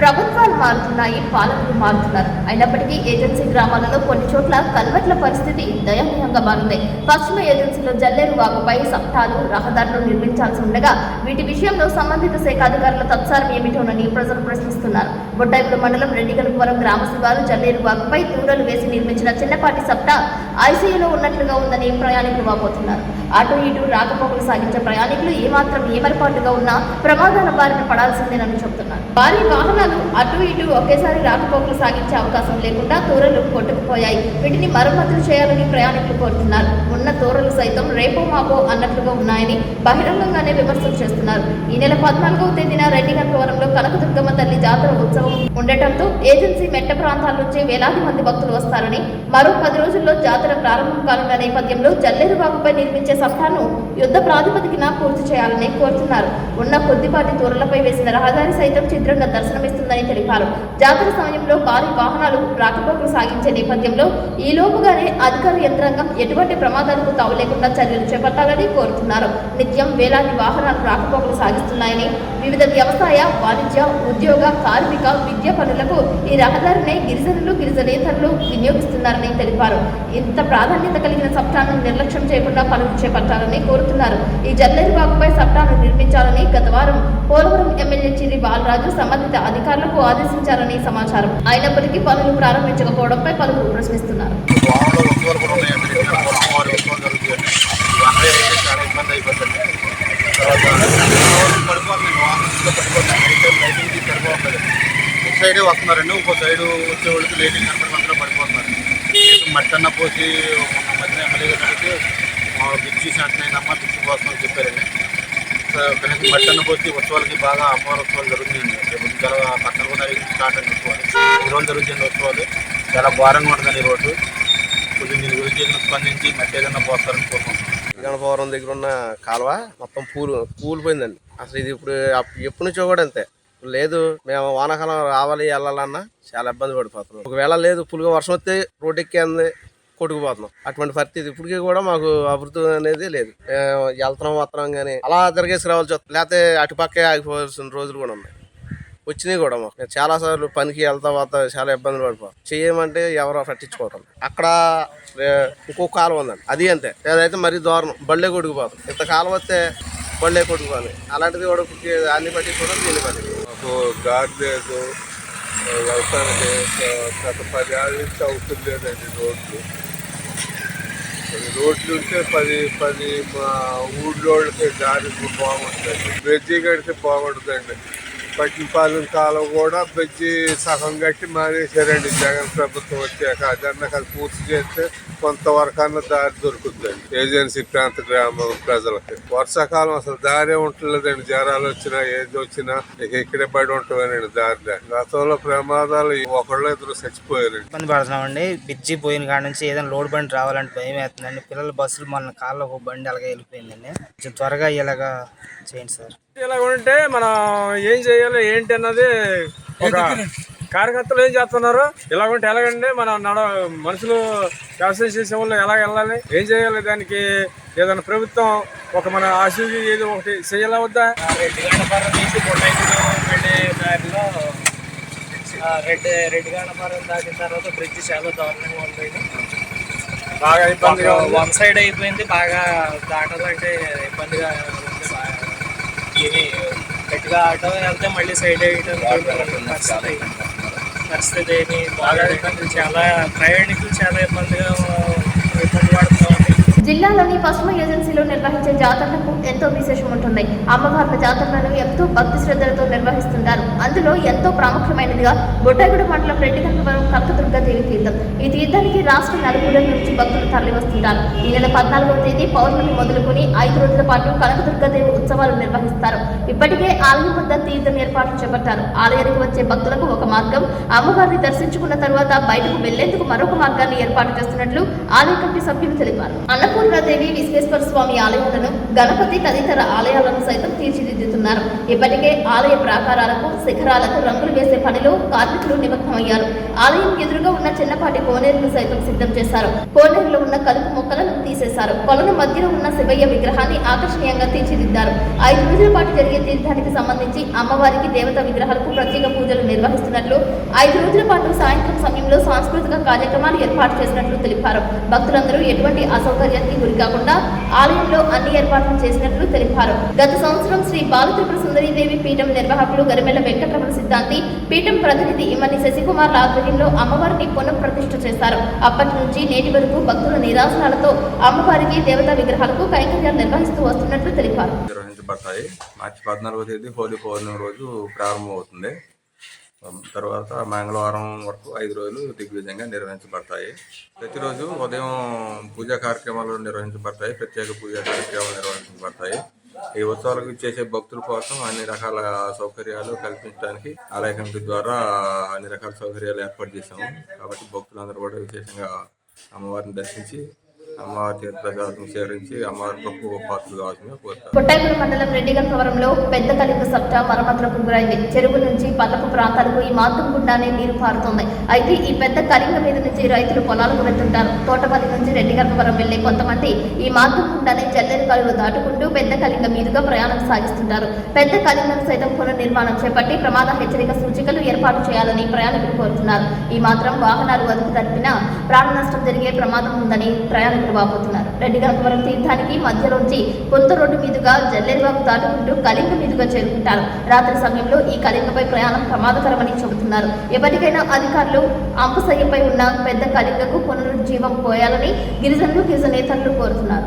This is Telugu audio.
ప్రభుత్వాలు మారుతున్నాయి పాలకులు మారుతున్నారు. అయినప్పటికీ ఏజెన్సీ గ్రామాలలో కొన్ని చోట్ల కల్వెట్ల పరిస్థితి దయనీయంగా మారింది. పశ్చిమ ఏజెన్సీలో జల్లేరు వాగుపై సప్తాలు రహదారులు నిర్మించాల్సి ఉండగా వీటి విషయంలో సంబంధిత శాఖ అధికారుల తత్సారం ఏమిటోనని ప్రజలు ప్రశ్నిస్తున్నారు. బొడ్డాయిపురం మండలం రెడ్డిగలపురం గ్రామ శివారు జల్లేరు వాగుపై దూడలు వేసి నిర్మించిన చిన్నపాటి సప్తా ఐసీయూలో ఉన్నట్లుగా ఉందని ప్రయాణికులు వాపోతున్నారు. అటు ఇటు రాకపోకలు సాగించే ప్రయాణికులు ఏమాత్రం ఏమరపాటుగా ఉన్నా ప్రమాదాల బారిన పడాల్సిందేనని చెబుతున్నారు. భారీ వాహనాలు అటు ఇటు ఒకేసారి రాకపోకలు సాగించే అవకాశం లేకుండా తూరలు కొట్టుకుపోయాయి. వీటిని మరమ్మతులు చేయాలని ప్రయాణికులు కోరుతున్నారు. ఉన్న తూరలు సైతం రేపో మాపో అన్నట్లుగా ఉన్నాయని బహిరంగంగానే విమర్శలు చేస్తున్నారు. ఈ నెల పద్నాలుగవ తేదీన రెడ్డిగంటవరంలో కనకదుర్గమ్మ తల్లి జాతర ఉత్సవం ఉండటంతో ఏజెన్సీ మెట్ట ప్రాంతాల నుంచి వేలాది మంది భక్తులు వస్తారని మరో పది రోజుల్లో జాతర ప్రారంభం కానున్న నేపథ్యంలో జల్లేరుబాబుపై నిర్మించే సత్తాను యుద్ధ ప్రాతిపదికన పూర్తి చేయాలని కోరుతున్నారు. ఉన్న కొద్దిపాటి తూరలపై వేసిన రహదారి సైతం చిత్రంగా దర్శనమిస్తుందని తెలిపారు. జాతర సమయంలో భారీ వాహనాలు రాకపోకలు సాగించే నేపథ్యంలో ఈ లోపుగానే అధికార యంత్రాంగం ఎటువంటి ప్రమాదాలకు తావు లేకుండా చర్యలు చేపట్టాలని కోరుతున్నారు. నిత్యం వేలాది వాహనాలు రాకపోకలు సాగిస్తున్నాయని వివిధ వ్యవసాయ వాణిజ్య ఉద్యోగ కార్మిక విద్య పనులకు ఈ రహదారిని గిరిజనులు గిరిజనేతరులు వినియోగిస్తున్నారని తెలిపారు. ఇంత ప్రాధాన్యత కలిగిన సప్టాను నిర్లక్ష్యం చేయకుండా పనులు చేపట్టాలని కోరుతున్నారు. ఈ జల్లేరుబాగుపై సప్టాను నిర్మించాలని గత వారం పోలవరం ఎమ్మెల్యే చిరి బాలరాజు సంబంధిత అధికారులకు ఆదేశించారని సమాచారం. అయినప్పటికీ పనులు ప్రారంభించకపోవడంపై పలువురు ప్రశ్నిస్తున్నారు వాహనంలో ఉత్సవాలు కూడా ఉన్నాయండి ఇక్కడ కూడా అమ్మవారి ఉత్సవాలు జరుగుతాయండి ఇవన్నీ అయితే చాలా ఇబ్బంది అయిపోతుంది తర్వాత పడిపోతుంది వాహనంలో పడిపోతుంది నైట్ టైం లైటింగ్ పడిపోతుంది ఒక సైడే వస్తున్నారండి ఇంకో సైడ్ వచ్చే వాళ్ళకి లైటింగ్ కనపడకుండా పడిపోతున్నారు. మట్టి అన్న పోసి మధ్య మధ్యన ఎమ్మెల్యే గారు అడిగితే బిచ్చి శాంతినైనమ్మ బిచ్చి కోసం అని చెప్పారండి. కనీసం మట్టి అన్న పోసి ఉత్సవాలకి బాగా అమ్మవారి ఉత్సవాలు జరుగుతుందండి రేపు చాలా పక్కన కూడా స్టార్ట్ అయిన ఉత్సవాలు. ఈ రోజు జరుగుతుంది ఉత్సవాలు చాలా ఘోరంగా ఉంటుందండి ఈ రోడ్డు కొంచెం దీని గురించి స్పందించి మట్టి ఏదైనా పోస్తారని కోరుకుంటున్నాను గణపవరం దగ్గర ఉన్న కాలువ మొత్తం పూలు కూలిపోయిందండి అసలు ఇది ఇప్పుడు ఎప్పటి నుంచో కూడా అంతే. లేదు మేము వానాకాలం రావాలి వెళ్ళాలన్నా చాలా ఇబ్బంది పడిపోతున్నాం. ఒకవేళ లేదు పులుగా వర్షం వస్తే రోడ్డు ఎక్కేంది కొట్టుకుపోతున్నాం అటువంటి పరిస్థితి ఇప్పటికీ కూడా మాకు అభివృద్ధి అనేది లేదు. వెళ్తున్నాం వస్తున్నాం కానీ అలా తిరిగేసి రావాల్సి వస్తుంది. లేకపోతే అటుపక్కే ఆగిపోవాల్సిన రోజులు కూడా ఉన్నాయి. వచ్చినాయి కూడా మాకు. చాలా సార్లు పనికి వెళ్తా పోతా చాలా ఇబ్బందులు పడిపోతాం. చేయమంటే ఎవరో పట్టించుకోవటం అక్కడ ఇంకో కాలువ ఉందండి. అది అంతే. అదైతే మరీ దారుణం బళ్ళే కొట్టుకుపోతాం. ఇంత కాలం వస్తే బళ్ళే కొట్టుకుపోయి అలాంటిది కూడా అన్ని పట్టించుకోవడం దీన్ని పట్టించుకోవడం. మాకు దారి లేదు. వ్యవసాయానికి గత పది ఏళ్ళ నుంచి అవసరం లేదండి రోడ్లు. రోడ్లు ఉంటే పది పది మా ఊళ్ళోళ్ళకి దారి బాగుంటుంది. బ్రిడ్జి కడితే బాగుంటుందండి. పట్టిపాలెం కాలం కూడా బ్రిడ్జి సగం కట్టి మానేశారండి జగన్ ప్రభుత్వం వచ్చాక. అదన్నా అది పూర్తి చేస్తే కొంతవరకు అన్న దారి దొరుకుతుందండి ఏజెన్సీ ప్రాంత గ్రామ ప్రజలకి. వర్షాకాలం అసలు దారే ఉంటలేదండి జ్వరాలు వచ్చినా ఏది వచ్చినా ఇక ఇక్కడే పడి ఉంటామేనండి దారిలో గతంలో ప్రమాదాలు ఒకళ్ళు ఇద్దరు చచ్చిపోయారండి. ఇబ్బంది పడుతున్నామండి. బ్రిడ్జి పోయిన కాడ నుంచి ఏదైనా లోడ్ బండి రావాలంటే భయం వేస్తుందండి. పిల్లల బస్సులు మన కాళ్ళ ఒక బండి అలాగే వెళ్ళిపోయిందండి. కొంచెం త్వరగా ఇలాగా చేయండి సార్. ఇలా ఉంటే మనం ఏం చేయాలి ఏంటి అన్నది ఒక కార్యకర్తలు ఏం చేస్తున్నారు? ఇలా ఉంటే ఎలాగండి మనం నడ మనుషులు వ్యవసాయం చేసే వాళ్ళు ఎలా వెళ్ళాలి ఏం చేయాలి దానికి ఏదైనా ప్రభుత్వం ఒక మన ఆశీర్వది ఏదో ఒకటి చేయాలా వద్దా? గణపరం దాటిన తర్వాత బ్రిడ్జ్ చాలా దారుణంగా ఉంది. బాగా ఇబ్బందిగా. వన్ సైడ్ అయిపోయింది బాగా దాటాలంటే ఇబ్బందిగా ఇది గట్టిగా ఆటో వెళ్తే మళ్ళీ సైడ్ వేయడం పరిస్థితి. పరిస్థితి ఏమి బాగా చాలా ప్రయాణికులు చాలా ఇబ్బందిగా జిల్లాలోని పశ్చిమ ఏజెన్సీలో నిర్వహించే జాతరలకు ఎంతో విశేషం ఉంటుంది. అమ్మవార్ల జాతరలను ఎంతో భక్తి శ్రద్ధలతో నిర్వహిస్తుంటారు. అందులో ఎంతో ప్రాముఖ్యమైనదిగా బొట్టగూడ మండలం రెడ్డిగంటవరం కనకదుర్గ దేవి తీర్థం. ఈ తీర్థానికి రాష్ట్ర నలుగురుల నుంచి భక్తులు తరలివస్తుంటారు. ఈ నెల పద్నాలుగవ తేదీ పౌర్ణమి మొదలుకొని ఐదు రోజుల పాటు కనకదుర్గ దేవి ఉత్సవాలు నిర్వహిస్తారు. ఇప్పటికే ఆలయం వద్ద తీర్థం ఏర్పాట్లు చేపట్టారు. ఆలయానికి వచ్చే భక్తులకు ఒక మార్గం అమ్మవారిని దర్శించుకున్న తర్వాత బయటకు వెళ్ళేందుకు మరొక మార్గాన్ని ఏర్పాటు చేస్తున్నట్లు ఆలయ కమిటీ సభ్యులు తెలిపారు. అన్నప్రసాద అన్నపూర్ణాదేవి విశ్వేశ్వర స్వామి ఆలయాలను గణపతి తదితర ఆలయాలను సైతం తీర్చిదిద్దుతున్నారు. ఇప్పటికే ఆలయ ప్రాకారాలకు శిఖరాలకు రంగులు వేసే పనిలో కార్మికులు నిమగ్నమయ్యారు. ఆలయం ఎదురుగా ఉన్న చిన్నపాటి కోనేరును సైతం సిద్ధం చేశారు. కోనేరులో ఉన్న కలుపు మొక్కలను తీసేశారు. కొలను మధ్యలో ఉన్న శివయ్య విగ్రహాన్ని ఆకర్షణీయంగా తీర్చిదిద్దారు. ఐదు రోజుల పాటు జరిగే తీర్థానికి సంబంధించి అమ్మవారికి దేవత విగ్రహాలకు ప్రత్యేక పూజలు నిర్వహిస్తున్నట్లు ఐదు రోజుల పాటు సాయంత్రం సమయంలో సాంస్కృతిక కార్యక్రమాలు ఏర్పాటు చేసినట్లు తెలిపారు. భక్తులందరూ ఎటువంటి అసౌకర్యం గురి కాకుండా ఆలయంలో అన్ని ఏర్పాట్లు చేసినట్లు తెలిపారు. గత సంవత్సరం శ్రీ బాలత్రిపుర సుందరీదేవి పీఠం నిర్వాహకులు గరిమెల్ల వెంకటరమణ సిద్ధాంతి పీఠం ప్రతినిధి ఇమ్మని శశికుమార్ ఆధ్వర్యంలో అమ్మవారిని పునఃప్రతిష్ఠ చేశారు. అప్పటి నుంచి నేటి వరకు భక్తుల నిరాశనాలతో అమ్మవారికి దేవతా విగ్రహాలకు కైంకర్యాలు నిర్వహిస్తూ వస్తున్నట్లు తెలిపారు. నిర్వహించబడతాయి. మార్చి పద్నాలుగో తేదీ హోలీ పౌర్ణమి రోజు ప్రారంభమవుతుంది. తర్వాత మంగళవారం వరకు ఐదు రోజులు దిగ్విజయంగా నిర్వహించబడతాయి. ప్రతిరోజు ఉదయం పూజా కార్యక్రమాలు నిర్వహించబడతాయి. ప్రత్యేక పూజా కార్యక్రమాలు నిర్వహించబడతాయి. ఈ ఉత్సవాలకు చేసే భక్తుల కోసం అన్ని రకాల సౌకర్యాలు కల్పించడానికి ఆలయ కమిటీ ద్వారా అన్ని రకాల సౌకర్యాలు ఏర్పాటు చేశాము. కాబట్టి భక్తులందరూ కూడా విశేషంగా అమ్మవారిని దర్శించి అమ్మవారి మండలం సేకరించి అమ్మవారి గొప్ప పాత్రలు కావాల్సిందిగా కోరుతారు కొట్టాయిగూడ మండలం రెడ్డిగంపవరంలో పెద్ద కలింగ సప్ట మరమ్మతులకు గురైంది చెరువు నుంచి పల్లపు ప్రాంతాలకు ఈ మార్గం గుండానే నీరు పారుతుంది. అయితే ఈ పెద్ద కలింగ మీద నుంచి రైతులు పొలాలకు వెళ్తుంటారు. తోటపల్లి నుంచి రెడ్డిగంపవరం వెళ్ళే కొంతమంది ఈ మార్గం గుండానే చెల్లెని కాలువ దాటుకుంటూ పెద్ద కలింగ మీదుగా ప్రయాణం సాగిస్తుంటారు. పెద్ద కలింగం సైతం పునర్నిర్మాణం చేపట్టి ప్రమాద హెచ్చరిక సూచికలు ఏర్పాటు చేయాలని ప్రయాణికులు కోరుతున్నారు. ఈ మాత్రం వాహనాలు అదుపు తప్పినా ప్రాణ నష్టం జరిగే ప్రమాదం ఉందని ప్రయాణికులు వాపోతున్నారు రెడ్డిగంపవరం తీర్థానికి మధ్యలోంచి కొత్త రోడ్డు మీదుగా జల్లేరువాగు దాటుకుంటూ కళింగ మీదుగా చేరుకుంటారు. రాత్రి సమయంలో ఈ కళింగపై ప్రయాణం ప్రమాదకరమని చెబుతున్నారు. ఎప్పటికైనా అధికారులు అంపసయ్యపై ఉన్న పెద్ద కళింగకు పునరుజ్జీవం పోయాలని గిరిజనులు గిరిజనేతరులు కోరుతున్నారు.